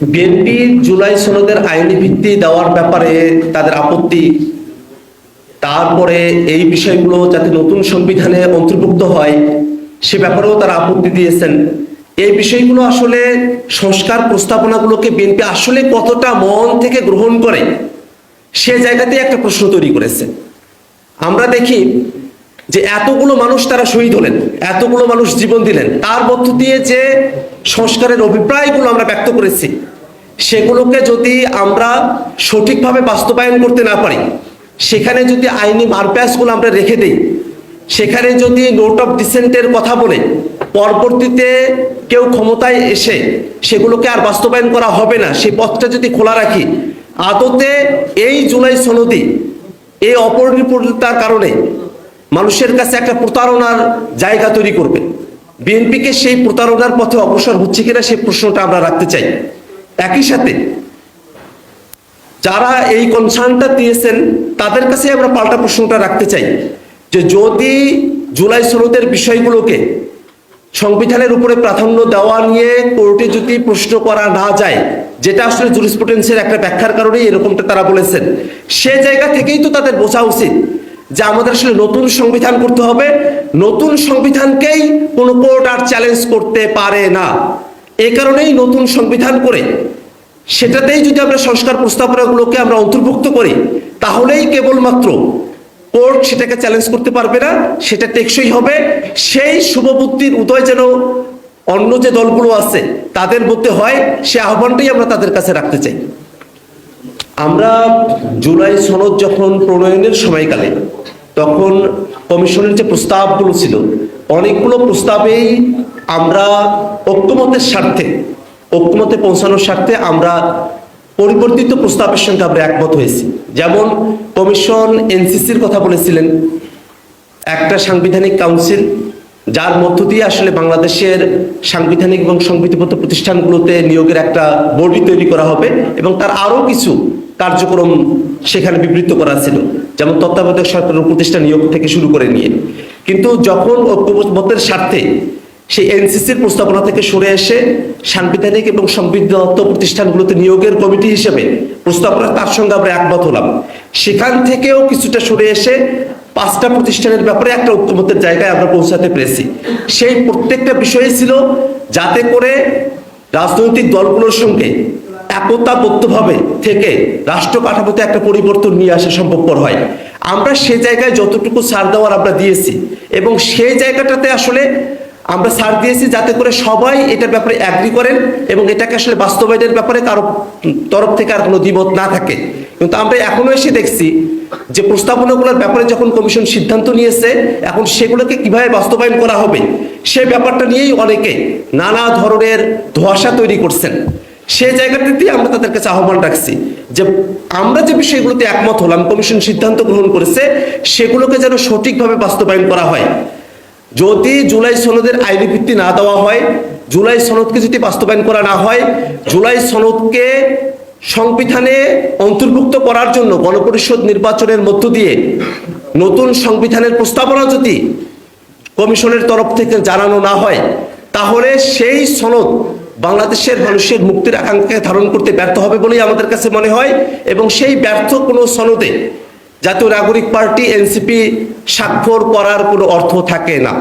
BNP July সনদের আইনি ভিত্তি দেওয়ার ব্যাপারে তাদের আপত্তি। তারপরে এই বিষয়গুলো যাতে নতুন সংবিধানে অন্তর্ভুক্ত হয়, সে ব্যাপারেও তারা আপত্তি দিয়েছেন। এই বিষয়গুলো আসলে সংস্কার প্রস্তাবনাগুলোকে বিএনপি আসলে কতটা মন থেকে গ্রহণ করে, সে জায়গাতে একটা প্রশ্ন তৈরি করেছে। আমরা দেখি যে এতগুলো মানুষ তারা শহীদ হলেন, এতগুলো মানুষ জীবন দিলেন, তার মধ্য দিয়ে যে সংস্কারের অভিপ্রায়গুলো আমরা ব্যক্ত করেছি, সেগুলোকে যদি আমরা সঠিকভাবে বাস্তবায়ন করতে না পারি, সেখানে যদি আইনি মারপ্যাচগুলো আমরা রেখে দিই, সেখানে যদি নোট অফ ডিসেন্টের কথা বলে, পরবর্তীতে কেউ ক্ষমতায় এসে সেগুলোকে আর বাস্তবায়ন করা হবে না, সেই পথটা যদি খোলা রাখি, আদতে এই জুলাই সনদি এই অপরিপূর্ণতার কারণে মানুষের কাছে একটা প্রতারণার জায়গা তৈরি করবে। বিএনপিকে সেই প্রতারণার পথে অগ্রসর হচ্ছে কিনা সেই প্রশ্নটা আমরা রাখতে চাই। একই সাথে যারা এই কনসার্নটা দিয়েছেন, তাদের কাছে আমরা পাল্টা প্রশ্নটা রাখতে চাই যে যদি জুলাই সনদের বিষয়গুলোকে সংবিধানের উপরে প্রাধান্য দেওয়া নিয়ে কোর্টে যদি প্রশ্ন করা না যায়, যেটা আসলে জুরিসপ্রুডেন্সের একটা ব্যাখ্যার কারণেই এরকমটা তারা বলেছেন, সে জায়গা থেকেই তো তাদের বোঝা উচিত যে আমাদের আসলে নতুন সংবিধান করতে হবে। নতুন সংবিধানকেই কোনো কোর্ট আর চ্যালেঞ্জ করতে পারে না। এ কারণেই নতুন সংবিধান করে সেটাতেই যদি আমরা সংস্কার প্রস্তাবনাগুলোকে আমরা অন্তর্ভুক্ত করি, তাহলেই কেবলমাত্র কোর্ট সেটাকে চ্যালেঞ্জ করতে পারবে না, সেটা টেকসই হবে। সেই শুভবুদ্ধির উদয় যেন অন্য যে দলগুলো আছে, তাদের মধ্যে হয়, সে আহ্বানটাই আমরা তাদের কাছে রাখতে চাই। আমরা জুলাই সনদ যখন প্রণয়নের সময়কালে, তখন কমিশনের যে প্রস্তাবগুলো ছিল, অনেকগুলো প্রস্তাবেই আমরা ঐক্যমতের স্বার্থে ঐক্যমতে পৌঁছানোর স্বার্থে আমরা পরিবর্তিত প্রস্তাবের সঙ্গে আমরা একমত হয়েছি। যেমন কমিশন এনসিসির কথা বলেছিলেন, একটা সাংবিধানিক কাউন্সিল, যার মধ্য দিয়ে আসলে বাংলাদেশের সাংবিধানিক এবং সংবিধিবদ্ধ প্রতিষ্ঠানগুলোতে নিয়োগের একটা বডি তৈরি করা হবে, এবং তার আরও কিছু কার্যক্রম সেখানে বিবৃত করা ছিল, যেমন তত্ত্বাবধায়ক সরকারের উপদেষ্টা নিয়োগ থেকে শুরু করে নিয়ে। কিন্তু যখন ঐক্যমতের স্বার্থে সেই এনসিসির প্রস্তাবনা থেকে সরে এসে সাংবিধানিক এবং সংবিধানত প্রতিষ্ঠানগুলোতে নিয়োগের কমিটি হিসেবে প্রস্তাবনা তার সঙ্গে আমরা একমত হলাম। সেখান থেকেও কিছুটা সরে এসে পাঁচটা প্রতিষ্ঠানের ব্যাপারে একটা ঐক্যমতের জায়গায় আমরা পৌঁছাতে পেরেছি। সেই প্রত্যেকটা বিষয় ছিল যাতে করে রাজনৈতিক দলগুলোর সঙ্গে একতাবদ্ধভাবে থেকে রাষ্ট্র কাঠামোতে একটা পরিবর্তন নিয়ে আসা সম্ভবপর হয়। আমরা সে জায়গায় যতটুকু সার দেওয়ার আমরা দিয়েছি এবং সেই জায়গাটাতে আসলে আমরা সার দিয়েছি যাতে করে সবাই এটার ব্যাপারে অ্যাগ্রি করেন এবং এটাকে আসলে বাস্তবায়নের ব্যাপারে কারও তরফ থেকে আর কোনো দ্বিমত না থাকে। কিন্তু আমরা এখনও এসে দেখছি যে প্রস্তাবনাগুলোর ব্যাপারে যখন কমিশন সিদ্ধান্ত নিয়েছে, এখন সেগুলোকে কীভাবে বাস্তবায়ন করা হবে, সে ব্যাপারটা নিয়েই অনেকে নানা ধরনের ধোয়াশা তৈরি করছেন। সে জায়গাটাতে আমরা তাদের কাছে আহ্বান রাখছি যে আমরা যে বিষয়গুলোতে একমত হলাম, কমিশন সিদ্ধান্ত গ্রহণ করেছে, সেগুলোকে যেন সঠিকভাবে বাস্তবায়ন করা হয়। যদি জুলাই সনদের আইনি ভিত্তি না দেওয়া হয়, জুলাই সনদকে যদি বাস্তবায়ন করা না হয়, জুলাই সনদকে সংবিধানে অন্তর্ভুক্ত করার জন্য গণপরিষদ নির্বাচনের মধ্য দিয়ে নতুন সংবিধানের প্রস্তাবনা যদি কমিশনের তরফ থেকে জানানো না হয়, তাহলে সেই সনদ বাংলাদেশের মানুষের মুক্তির আকাঙ্ক্ষাকে ধারণ করতে ব্যর্থ হবে বলেই আমাদের কাছে মনে হয় এবং সেই ব্যর্থ কোনো সনদে জাতীয় নাগরিক পার্টি, এনসিপি স্বাক্ষর করার কোনো অর্থ থাকে না।